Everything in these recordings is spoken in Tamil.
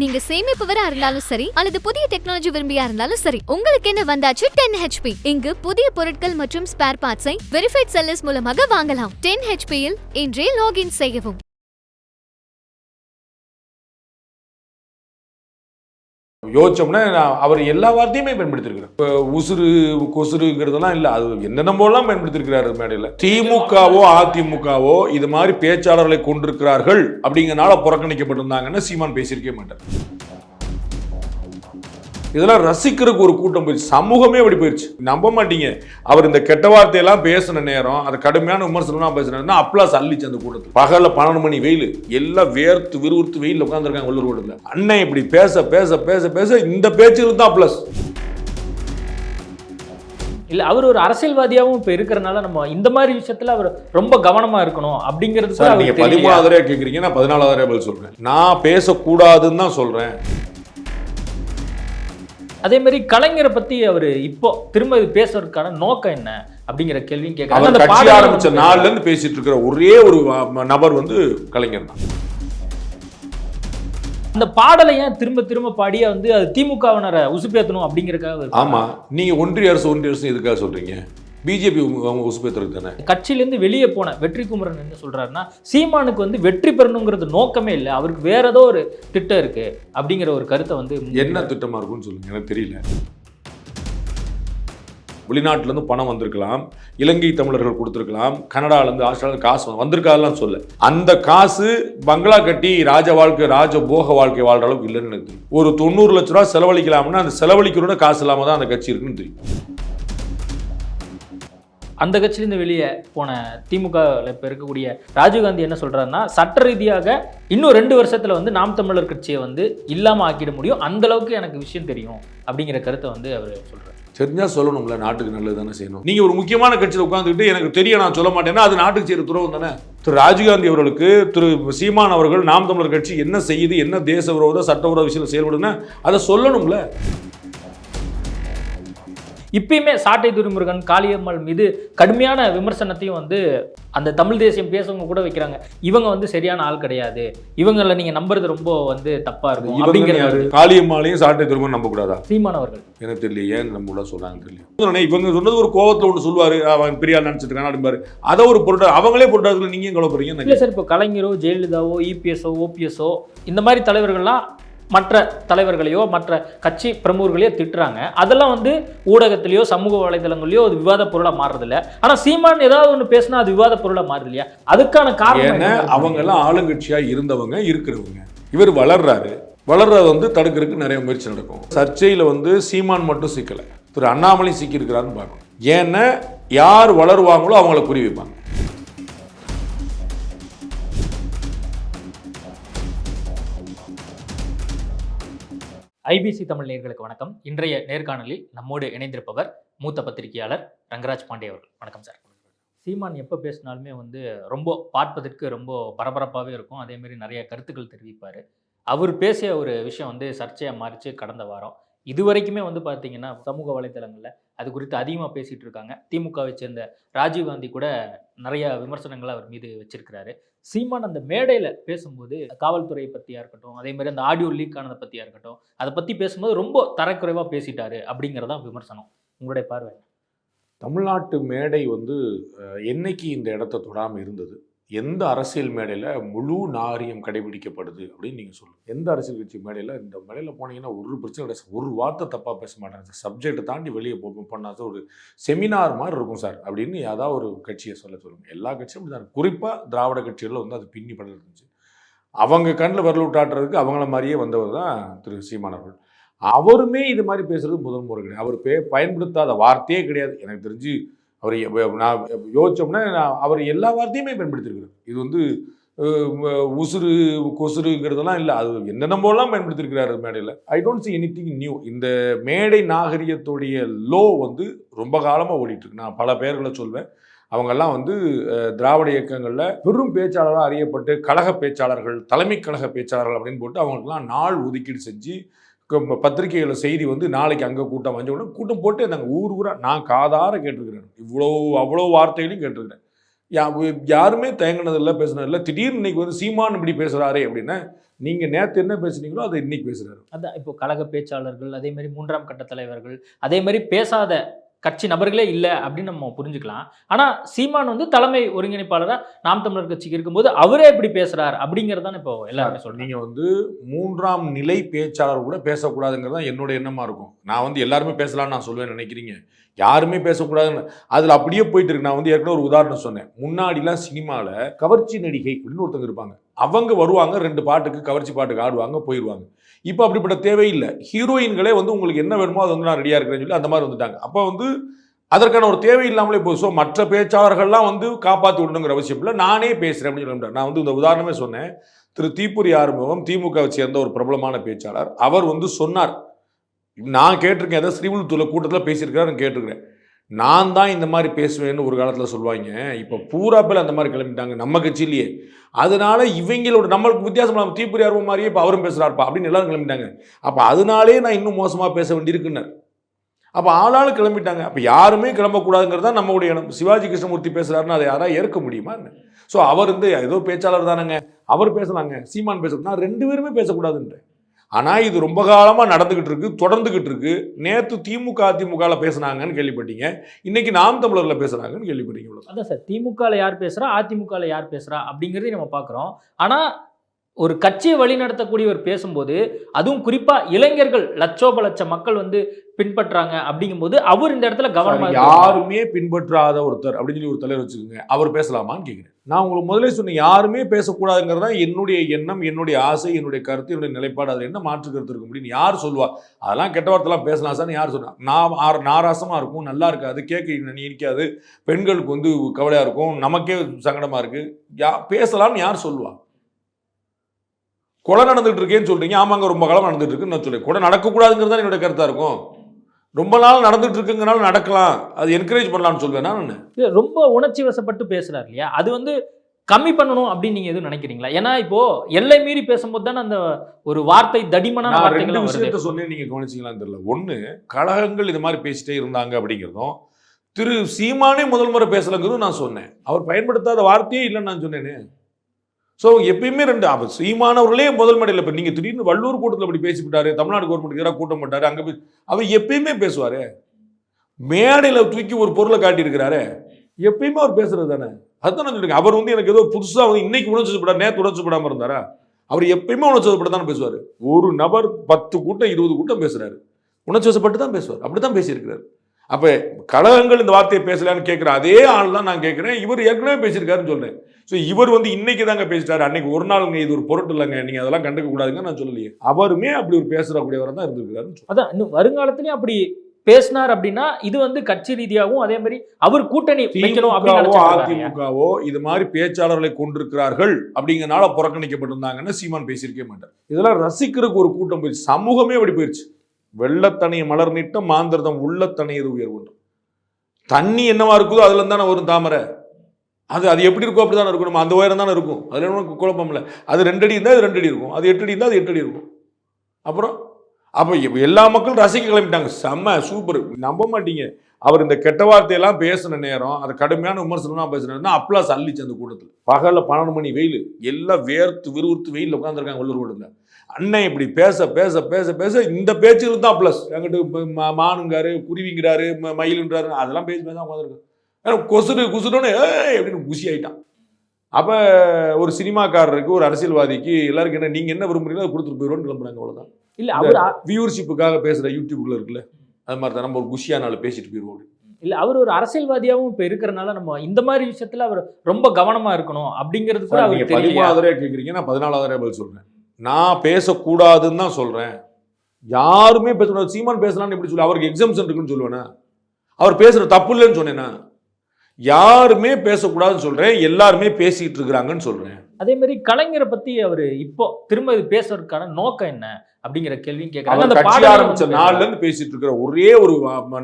நீங்க சேமிப்பவரா இருந்தாலும் சரி அல்லது புதிய டெக்னாலஜி விரும்பியா இருந்தாலும் சரி உங்களுக்கு என்ன வந்தாச்சு? டென் ஹெச்பி இங்கு புதிய பொருட்கள் மற்றும் ஸ்பேர் பார்ட்ஸை வெரிஃபைட் செல்லர்ஸ் மூலமாக வாங்கலாம். டென் ஹெச்பியில் இன்றே லாகின் செய்யவும். யோசிச்சோம்னா அவர் எல்லா வார்த்தையுமே பயன்படுத்திருக்கிறார் இப்போ உசுறு கொசுறுங்கிறதெல்லாம் இல்லை. அது என்னென்னமோலாம் பயன்படுத்திருக்கிறாரு மேடையில். திமுகவோ அதிமுகவோ இது மாதிரி பேச்சாளர்களை கொண்டிருக்கிறார்கள் அப்படிங்கறனால புறக்கணிக்கப்பட்டிருந்தாங்கன்னு சீமான் பேசியிருக்கே மாட்டார். இதெல்லாம் ரசிக்கிறதுக்கு ஒரு கூட்டம் போயிடுச்சு. சமூகமே அப்படி போயிடுச்சு நம்ப மாட்டீங்க. அவர் இந்த கெட்ட வார்த்தையெல்லாம் பேசின நேரம் அது கடுமையான விமர்சனம்லாம் பேசினா அப்ளாஸ் அள்ளிச்சு அந்த கூட்டத்தில் பகல்ல பன்னெண்டு மணி வெயில் எல்லாம் வேர்த்து விறுவிறுத்து வெயில் உட்காந்துருக்காங்க உள்ளூர் ரோடுல அண்ணன் இப்படி பேச பேச பேச பேச இந்த பேச்சுக்கு தான் அப்ளாஸ் இல்ல அவர் ஒரு அரசியல்வாதியாவும் இப்ப இருக்கிறனால நம்ம இந்த மாதிரி விஷயத்துல அவர் ரொம்ப கவனமா இருக்கணும் அப்படிங்கிறது கூட சார் நீங்க அவருக்கு தெரியலையா? பதிமூணாவது கேட்குறீங்க நான் பதினாலாவது பதில் சொல்றேன். நான் பேசக்கூடாதுன்னு தான் சொல்றேன். அதே மாதிரி கலைஞரை பத்தி அவர் இப்போ திரும்ப இது பேசுறதுக்கான நோக்கம் என்ன அப்படிங்கிற கேள்வியும் கேட்கறாங்க அந்த கட்சி ஆரம்பிச்ச நாள்ல இருந்து பேசிட்டு இருக்கிற ஒரே ஒரு நபர் வந்து கலைஞர் தான். அந்த பாடலை ஏன் திரும்ப திரும்ப பாடி வந்து அது திமுகவினரை உசுப்பேத்தணும் அப்படிங்கறதுக்காக அவர் ஆமா. நீங்க ஒன்றிய அரசு ஒன்றிய அரசு எதுக்காக சொல்றீங்க? பிஜேபி அவங்க உசுப்பேத்துறது தானே கட்சியிலேருந்து வெளியே போன வெற்றி குமரன் என்ன சொல்றாருன்னா சீமானுக்கு வந்து வெற்றி பெறணுங்கிறது நோக்கமே இல்லை. அவருக்கு வேற ஏதோ ஒரு திட்டம் இருக்கு அப்படிங்கிற ஒரு கருத்தை வந்து என்ன திட்டமா இருக்கும்னு சொல்லுங்க எனக்கு தெரியல. வெளிநாட்டுல இருந்து பணம் வந்திருக்கலாம் இலங்கை தமிழர்கள் கொடுத்துருக்கலாம் கனடால இருந்து ஆஸ்திரேலியா காசு வந்து- வந்திருக்காதுலாம் சொல்ல. அந்த காசு பங்களா கட்டி ராஜ வாழ்க்கை ராஜ போக வாழ்க்கை வாழ்ற அளவுக்கு இல்லைன்னு எனக்கு தெரியும். ஒரு தொண்ணூறு லட்ச ரூபா செலவழிக்கலாம்னா அந்த செலவழிக்கிறோட காசு இல்லாம தான் அந்த கட்சி இருக்குன்னு தெரியும். அந்த கட்சியிலேருந்து வெளியே போன திமுக இப்போ இருக்கக்கூடிய ராஜீவ்காந்தி என்ன சொல்கிறாருன்னா சட்ட ரீதியாக இன்னும் ரெண்டு வருஷத்தில் வந்து நாம் தமிழர் கட்சியை வந்து இல்லாமல் ஆக்கிட முடியும். அந்த அளவுக்கு எனக்கு விஷயம் தெரியும் அப்படிங்கிற கருத்தை வந்து அவர் சொல்கிறார் தெரிஞ்சா சொல்லணும்ல நாட்டுக்கு நல்லது தானே செய்யணும். நீங்க ஒரு முக்கியமான கட்சியில் உட்காந்துக்கிட்டு எனக்கு தெரியும் நான் சொல்ல மாட்டேன்னா அது நாட்டுக்கு செய்யற துறவு தானே? திரு ராஜீவ்காந்தி அவர்களுக்கு திரு சீமான் அவர்கள் நாம் தமிழர் கட்சி என்ன செய்யுது என்ன தேச விரோத சட்டவிரோத விஷயத்தில் செயல்படுதுன்னா அதை சொல்லணும்ல. இப்பயுமே சாட்டை துரைமுருகன் காளியம்மாள் மீது கடுமையான விமர்சனத்தையும் வந்து அந்த தமிழ் தேசியம் பேசவங்க கூட வைக்கிறாங்க. இவங்க வந்து சரியான ஆள் கிடையாது. இவங்கள நீங்க நம்புறது ரொம்ப வந்து தப்பா இருக்கும்? அப்படிங்கிறது காளியம்மாளையும் சாட்டை திரும்ப நம்ப கூடாதா சீமானவர்கள் எனக்கு தெரியல ஏன் நம்ம உள்ள சொல்றாங்க தெரியல இவங்க சொன்னது ஒரு கோவத்துல ஒன்று சொல்லுவாரு அவன் பெரிய ஆள் நினைச்சிட்டு இருக்கான் அதை ஒரு பொருட்டா அவங்களே பொருட்டாதுல நீங்க ஏன் கவலைப்படுறீங்க? இல்லை சார் இப்போ கலைஞரோ ஜெயலலிதாவோ இபிஎஸ்ஓ ஓபிஎஸ்ஓ இந்த மாதிரி தலைவர்கள்லாம் மற்ற தலைவர்களையோ மற்ற கட்சி பிரமுகர்களையோ திட்டுறாங்க. அதெல்லாம் வந்து ஊடகத்திலேயோ சமூக வலைதளங்களையோ அது விவாத பொருளாக மாறுறதில்ல. ஆனால் சீமான் ஏதாவது ஒன்று பேசினா அது விவாத பொருளாக மாறுது இல்லையா அதுக்கான காரணம்? அவங்க எல்லாம் ஆளுங்கட்சியா இருந்தவங்க இருக்கிறவங்க. இவர் வளர்றாரு. வளர்றது வந்து தடுக்கிறதுக்கு நிறைய முயற்சி நடக்கும். சர்ச்சையில் வந்து சீமான் மட்டும் சிக்கலை. திரு அண்ணாமலை சிக்கியிருக்கிறாருன்னு பார்க்கணும். ஏன்னா யார் வளருவாங்களோ அவங்கள குறி வைப்பாங்க ஐபிசி தமிழ் நேர்களுக்கு வணக்கம். இன்றைய நேர்காணலில் நம்மோடு இணைந்திருப்பவர் மூத்த பத்திரிகையாளர் ரங்கராஜ் பாண்டே அவர்கள். வணக்கம் சார். சீமான் எப்போ பேசினாலுமே வந்து ரொம்ப பார்ப்பதற்கு ரொம்ப பரபரப்பாகவே இருக்கும். அதேமாரி நிறைய கருத்துக்கள் தெரிவிப்பார். அவர் பேசிய ஒரு விஷயம் வந்து சர்ச்சையாக மாறிச்சு கடந்த வாரம். இது வரைக்குமே வந்து பார்த்தீங்கன்னா சமூக வலைத்தளங்களில் அது குறித்து அதிகமாக பேசிகிட்டு இருக்காங்க. திமுகவை சேர்ந்த ராஜீவ்காந்தி கூட நிறைய விமர்சனங்களை அவர் மீது வச்சிருக்கிறாரு. சீமான் அந்த மேடையில் பேசும்போது காவல்துறையை பற்றியா இருக்கட்டும் அதே மாதிரி அந்த ஆடியோ லீக் ஆனதை பற்றியா இருக்கட்டும் அதை பற்றி பேசும்போது ரொம்ப தரக்குறைவாக பேசிட்டாரு அப்படிங்கிறதான் விமர்சனம். உங்களுடைய பார்வை தமிழ்நாட்டு மேடை வந்து என்னைக்கு இந்த இடத்த தொடாமல் இருந்தது? எந்த அரசியல் மேடையில் முழு நாரியம் கடைபிடிக்கப்படுது அப்படின்னு நீங்கள் சொல்லுங்கள் எந்த அரசியல் கட்சி மேடையில் இந்த மேடையில் போனீங்கன்னா ஒரு பிரச்சனை கிடையாது. ஒரு வார்த்தை தப்பாக பேச மாட்டாங்க. சப்ஜெக்டை தாண்டி வெளியே போ பண்ணாத ஒரு செமினார் மாதிரி இருக்கும் சார். அப்படின்னு ஏதாவது ஒரு கட்சியை சொல்ல சொல்லுங்கள் எல்லா கட்சியும் அப்படி தான் குறிப்பாக திராவிட கட்சிகளில் வந்து அது பின்னி படம் இருந்துச்சு. அவங்க கண்ணில் விரல் விட்டாட்டுறதுக்கு அவங்கள மாதிரியே வந்தவர் தான் திரு. சீமானவர்கள் அவருமே இது மாதிரி பேசுறது முதல் முறை கிடையாது. அவர் பே பயன்படுத்தாத வார்த்தையே கிடையாது. எனக்கு தெரிஞ்சு அவர் நான் யோசிச்சோம்னா நான் அவர் எல்லா வார்த்தையுமே பயன்படுத்தியிருக்கிறார். இது வந்து உசுறு கொசுறுங்கிறதெல்லாம் இல்லை. அது என்னென்னமோலாம் பயன்படுத்தியிருக்கிறாரு மேடையில். I don't see anything new இந்த மேடை நாகரிகத்துடைய லோ வந்து ரொம்ப காலமாக ஓடிட்டுருக்கு. நான் பல பேர்களை சொல்வேன். அவங்கெல்லாம் வந்து திராவிட இயக்கங்களில் பெரும் பேச்சாளராக அறியப்பட்டு கழக பேச்சாளர்கள் தலைமை கழக பேச்சாளர்கள் அப்படின்னு போட்டு அவங்களுக்கெல்லாம் நாள் ஒதுக்கீடு செஞ்சு பத்திரிகைகளில் செய்தி வந்து நாளைக்கு அங்கே கூட்டம் வந்த உடனே கூட்டம் போட்டு நாங்கள் ஊர் ஊராக நான் காதார கேட்டிருக்கிறேன். இவ்வளோ அவ்வளோ வார்த்தைகளையும் கேட்டிருக்கிறேன். யா- யாருமே தயங்கினதில்ல பேசினதில்ல திடீர்னு இன்னைக்கு வந்து சீமான் இப்படி பேசுகிறாரே அப்படின்னா நீங்கள் நேற்று என்ன பேசுனீங்களோ அதை இன்னைக்கு பேசுகிறாரு அதான் இப்போ கழக பேச்சாளர்கள் அதே மாதிரி மூன்றாம் கட்ட தலைவர்கள் அதே மாதிரி பேசாத கட்சி நபர்களே இல்லை அப்படின்னு நம்ம புரிஞ்சுக்கலாம். ஆனா சீமான் வந்து தலைமை ஒருங்கிணைப்பாளராக நாம் தமிழர் கட்சிக்கு இருக்கும்போது அவரே இப்படி பேசுறார் அப்படிங்கறதான் இப்போ எல்லாருமே சொல்றீங்க. நீங்க வந்து மூன்றாம் நிலை பேச்சாளர் கூட பேசக்கூடாதுங்கிறது தான் என்னோட எண்ணமா இருக்கும். நான் வந்து எல்லாருமே பேசலாம்னு நான் சொல்லுவேன் நினைக்கிறீங்க. யாருமே பேசக்கூடாதுன்னு அதுல அப்படியே போயிட்டு இருக்கு. நான் வந்து ஏற்கனவே ஒரு உதாரணம் சொன்னேன். முன்னாடிலாம் சினிமால கவர்ச்சி நடிகை அப்படின்னு ஒருத்தங்க இருப்பாங்க. அவங்க வருவாங்க ரெண்டு பாட்டுக்கு கவர்ச்சி பாட்டுக்கு ஆடுவாங்க போயிடுவாங்க இப்போ அப்படிப்பட்ட தேவையில்லை. ஹீரோயின்களே வந்து உங்களுக்கு என்ன வேணுமோ அது வந்து நான் ரெடியாக இருக்கிறேன்னு சொல்லி அந்த மாதிரி வந்துட்டாங்க. அப்போ வந்து அதற்கான ஒரு தேவை இல்லாமலே போகுது ஸோ மற்ற பேச்சாளர்கள்லாம் வந்து காப்பாற்றி விடணுங்கிற அவசியம் இல்லை. நானே பேசுகிறேன் அப்படின்னு சொல்லிட்டேன் நான் வந்து இந்த உதாரணமே சொன்னேன். திரு தீப்புரி ஆறுமுகம் திமுகவை சேர்ந்த ஒரு பிரபலமான பேச்சாளர். அவர் வந்து சொன்னார். நான் கேட்டிருக்கேன் ஏதோ ஸ்ரீவில்புத்தூர்ல கூட்டத்தில் பேசியிருக்காரு கேட்டிருக்கிறேன். நான் தான் இந்த மாதிரி பேசுவேன்னு ஒரு காலத்தில் சொல்லுவாங்க. இப்போ பூரா பேர் அந்த மாதிரி கிளம்பிட்டாங்க. நம்ம கட்சியிலேயே. அதனால இவங்களோட நம்மளுக்கு வித்தியாசம் நம்ம தீப்புரி ஆர்வம் மாதிரியே இப்போ அவரும் பேசுகிறாருப்பா அப்படின்னு எல்லாரும் கிளம்பிட்டாங்க. அப்போ அதனாலே நான் இன்னும் மோசமாக பேச வேண்டியிருக்குன்னார். அப்போ ஆளாள் கிளம்பிட்டாங்க. அப்போ யாருமே கிளம்பக்கூடாதுங்கிறது தான் நம்மளுடைய இடம் சிவாஜி கிருஷ்ணமூர்த்தி பேசுகிறாருன்னு அதை யாராவது ஏற்க முடியுமா ஸோ அவர் வந்து ஏதோ பேச்சாளர் தானேங்க. அவர் பேசலாங்க. சீமான் பேச நான் ரெண்டு பேருமே பேசக்கூடாதுன்றேன். ஆனால் இது ரொம்ப காலமாக நடந்துக்கிட்டு இருக்கு தொடர்ந்துக்கிட்டு இருக்கு. நேற்று திமுக அதிமுகவில் பேசுனாங்கன்னு கேள்விப்பட்டீங்க. இன்னைக்கு நாம் தமிழரில் பேசுகிறாங்கன்னு கேள்விப்பட்டீங்க அதான் சார் திமுகவில் யார் பேசுகிறா அதிமுகவில் யார் பேசுகிறா அப்படிங்கிறதையும் நம்ம பார்க்குறோம். ஆனால் ஒரு கட்சியை வழிநடத்தக்கூடியவர் பேசும்போது அதுவும் குறிப்பா இளைஞர்கள் லட்சோப லட்ச மக்கள் வந்து பின்பற்றாங்க அப்படிங்கும்போது அவர் இந்த இடத்துல கவனமா. யாருமே பின்பற்றாத ஒருத்தர் அப்படின்னு சொல்லி ஒரு தலைவர் வச்சுக்கோங்க. அவர் பேசலாமான்னு கேட்குறேன் நான் உங்களுக்கு முதல்ல சொன்னேன் யாருமே பேசக்கூடாதுங்கிறது தான் என்னுடைய எண்ணம் என்னுடைய ஆசை என்னுடைய கருத்து என்னுடைய நிலைப்பாடு. அதில் என்ன மாற்று கருத்து இருக்கும் அப்படின்னு யார் சொல்லுவா? அதெல்லாம் கெட்ட வார்த்தைலாம் பேசலாம் சார் யார் சொன்னா? நான் நாராசமாக இருக்கும் நல்லா இருக்காது கேட்க நிற்காது பெண்களுக்கு வந்து கவலையாக இருக்கும் நமக்கே சங்கடமாக இருக்கு. யா பேசலாம்னு யார் சொல்லுவா? கொலை நடந்துட்டு இருக்கேன்னு சொல்றீங்க. ஆமாங்க ரொம்ப காலம் நடந்துட்டு இருக்குன்னு நான் சொல்றேன். கொலை நடக்கக்கூடாதுங்கிறது தான் என்னோட கருத்தா இருக்கும். ரொம்ப நாள் நடந்துட்டு இருக்குங்கனால நடக்கலாம். அது என்கரேஜ் பண்ணலாம்னு சொல்வேன் நான் ரொம்ப உணர்ச்சி வசப்பட்டு பேசுறாரு இல்லையா? அது வந்து கம்மி பண்ணணும் அப்படின்னு நீங்க எதுவும் நினைக்கிறீங்களா? ஏன்னா இப்போ எல்லை மீறி பேசும்போது தானே அந்த ஒரு வார்த்தை தடிமனான ரெண்டு விஷயத்த சொன்னேன். நீங்க கவனிச்சீங்களான்னு தெரியல. ஒண்ணு கழகங்கள் இது மாதிரி பேசிட்டே இருந்தாங்க அப்படிங்கிறதும் திரு சீமானே முதல் முறை பேசலங்கிறதும் நான் சொன்னேன். அவர் பயன்படுத்தாத வார்த்தையே இல்லைன்னு நான் சொன்னேனே. ஸோ எப்பயுமே ரெண்டு அவர் சீமானவர்களே முதல் மேடையில் இப்போ நீங்கள் திடீர்னு வள்ளூர் கூட்டத்தில் அப்படி பேசிவிட்டாரு தமிழ்நாடு கவர்மெண்ட்டுக்கு எதிராக கூட்டம் போட்டார் அங்கே போய் அவர் எப்பயுமே பேசுவார். மேடையில் தூக்கி ஒரு பொருளை காட்டியிருக்கிறாரு. எப்பயுமே அவர் பேசுறது தானே? அதுதான் நான் சொல்லிருக்கேன் அவர் வந்து எனக்கு ஏதோ புதுசாக வந்து இன்னைக்கு உணர்ச்சிப்படார் நேற்று உணர்ச்சிப்படாமல் இருந்தாரா? அவர் எப்பயுமே உணர்ச்சி வசப்பட்டு பேசுவார். ஒரு நபர் பத்து கூட்டம் இருபது கூட்டம் பேசுகிறாரு உணர்ச்சி வசப்பட்டு தான் பேசுவார். அப்படி தான் பேசியிருக்கிறார். அப்போ கழகங்கள் இந்த வார்த்தையை பேசலான்னு கேட்குற அதே ஆள் தான் நான் கேட்குறேன் இவர் ஏற்கனவே பேசியிருக்காருன்னு சொல்றேன். ஸோ இவர் வந்து இன்னைக்கு தாங்க பேசிட்டாரு. அன்னைக்கு ஒரு நாளுங்க இது ஒரு பொருட்டு இல்லைங்க. நீங்கள் அதெல்லாம் கண்டுக்க கூடாதுங்க நான் சொல்லலையே. அவருமே அப்படி ஒரு பேசுறக்கூடியவராக தான் இருந்திருக்கிறாருன்னு சொல்றேன். அதான் இன்னும் வருங்காலத்திலயும் அப்படி பேசினார் அப்படின்னா இது வந்து கட்சி ரீதியாகவும் அதே மாதிரி அவர் கூட்டணி. அதிமுகவோ இது மாதிரி பேச்சாளர்களை கொண்டிருக்கிறார்கள் அப்படிங்கறனால புறக்கணிக்கப்பட்டிருந்தாங்கன்னு சீமான் பேசியிருக்கவே மாட்டார். இதெல்லாம் ரசிக்கிறதுக்கு ஒரு கூட்டம் போயிடுச்சு. சமூகமே அப்படி போயிடுச்சு. வெள்ளத்தனைய மலர் நீட்டம் மாந்திரதம் உள்ளத்தனையது ஒன்று? தண்ணி என்னவா இருக்குதோ அதுல தானே வரும் தாமரை. அது அது எப்படி இருக்கோ அப்படி தானே இருக்கும் நம்ம அந்த உயரம் தானே இருக்கும். அதுல ஒன்றும் குழப்பம் இல்லை. அது ரெண்டடி இருந்தால் அது ரெண்டடி இருக்கும். அது எட்டடி இருந்தால் அது எட்டடி இருக்கும். அப்புறம் அப்போ எல்லா மக்களும் ரசிக்க கிளம்பிட்டாங்க. செம்ம சூப்பர் நம்ப மாட்டீங்க. அவர் இந்த கெட்ட வார்த்தையெல்லாம் பேசின நேரம் அது கடுமையான விமர்சனம்லாம் பேசினா அப்ளாஸ் அள்ளிச்சு அந்த கூட்டத்தில். பகலில் பன்னெண்டு மணி வெயில். எல்லாம் வேர்த்து விறுவிறுத்து வெயிலில் உட்காந்துருக்காங்க உள்ளூர் கூட்டத்தில். அண்ணன் இப்படி பேச பேச பேச பேச இந்த பேச்சுக்கு தான் ப்ளஸ் எங்கிட்ட இப்ப மா- மானுங்காரு குருவிங்கிறாரு மயிலுன்றாரு அதெல்லாம் பேசி பேசி தான் உட்காந்துருக்கு ஏன்னா கொசுறு குசுறோன்னு ஏய் அப்படின்னு குசி ஆயிட்டான். அப்போ ஒரு சினிமாக்காரருக்கு ஒரு அரசியல்வாதிக்கு எல்லாருக்கும் என்ன நீங்கள் என்ன விரும்புறீங்களோ அதை கொடுத்துட்டு போயிடுவோன்னு கிளம்புறாங்க அவ்வளோதான் இல்ல அவர் வியூவர்ஷிப்புக்காக பேசுகிற யூடியூப்ல இருக்குல்ல அது மாதிரி தான் நம்ம ஒரு குஷியா நாள் பேசிட்டு போயிடுவோம் இல்ல அவர் ஒரு அரசியல்வாதியாவும் இப்ப இருக்கிறனால நம்ம இந்த மாதிரி விஷயத்துல அவர் ரொம்ப கவனமா இருக்கணும் அப்படிங்கிறது கூட தெரியலையா பதிமூணாவது கேட்குறீங்க நான் பதினாலாவது பதில் சொல்றேன். நான் பேசக்கூடாதுன்னு தான் சொல்றேன். யாருமே பேசக்கூடாது. சீமான் பேசலாம்னு எப்படி சொல்லி? அவருக்கு எக்ஸாம்ஷன் இருக்குன்னு சொல்லுவேனா? அவர் பேசுற தப்பு இல்லைன்னு சொன்னேனா? யாருமே பேசக்கூடாதுன்னு சொல்றேன். எல்லாருமே பேசிட்டு இருக்கிறாங்கன்னு சொல்றேன். அதே மாதிரி கலைஞரை பத்தி அவர் இப்போ திரும்ப இது பேசுறதுக்கான நோக்கம் என்ன அப்படிங்கிற கேள்வியும் கேட்கறாங்க அந்த கட்சி பாடல்ல ஆரம்பிச்ச வந்து நாள்ல இருந்து பேசிட்டு இருக்கிற ஒரே ஒரு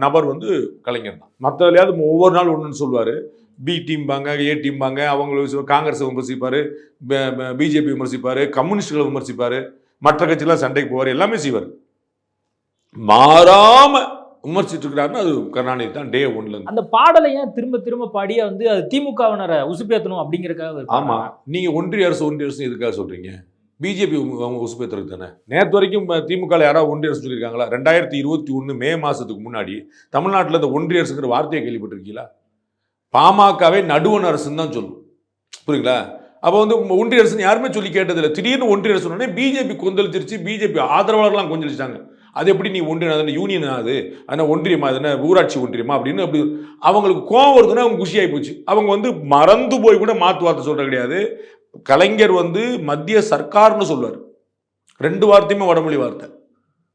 நபர் வந்து கலைஞர் தான். மற்றதுலையாவது ஒவ்வொரு நாள் ஒன்றுன்னு சொல்லுவாரு. பி டீம் பாங்க ஏ டீம் பாங்க அவங்க காங்கிரஸ் விமர்சிப்பாரு பிஜேபி விமர்சிப்பாரு கம்யூனிஸ்டுகளை விமர்சிப்பாரு மற்ற கட்சியெல்லாம் சண்டைக்கு போவார் எல்லாமே செய்வார். மாறாம விமர்சிட்டு இருக்கிறாருன்னா அது கருணாநிதி தான் டே ஒன்ல அந்த பாடலை ஏன் திரும்ப திரும்ப பாடி வந்து அது திமுகவினரை உசுப்பேத்தணும் அப்படிங்கறதுக்காக அவர் ஆமா. நீங்க ஒன்றிய அரசு ஒன்றிய அரசு எதுக்காக சொல்றீங்க? பிஜேபி அவங்க தானே? நேற்று வரைக்கும் திமுக யாராவது ஒன்றிய அரசு சொல்லியிருக்காங்களா? ரெண்டாயிரத்தி இருபத்தி ஒன்று மே மாசத்துக்கு முன்னாடி தமிழ்நாட்டில் இந்த ஒன்றிய அரசுங்கிற வார்த்தையை கேள்விப்பட்டிருக்கீங்களா? பாமகவே நடுவண் அரசுன்னு தான் சொல்லும். புரியுங்களா அப்போ வந்து ஒன்றிய அரசுன்னு யாருமே சொல்லி கேட்டதில்லை. திடீர்னு ஒன்றிய அரசு உடனே பிஜேபி கொந்தளிச்சிருச்சு. பிஜேபி ஆதரவாளர்லாம் கொந்தளிச்சிட்டாங்க. அது எப்படி நீ ஒன்றிய அது யூனியன் ஆகுது? அதனால் ஒன்றியமா அது என்ன ஊராட்சி ஒன்றியமா? அப்படின்னு அப்படி அவங்களுக்கு கோவம் வருதுன்னா அவங்க குஷியாகி போச்சு. அவங்க வந்து மறந்து போய் கூட மாற்று வார்த்தை சொல்கிறது கிடையாது. கலைஞர் வந்து மத்திய சர்க்கார்னு சொல்லுவார். ரெண்டு வார்த்தையுமே வடமொழி வார்த்தை.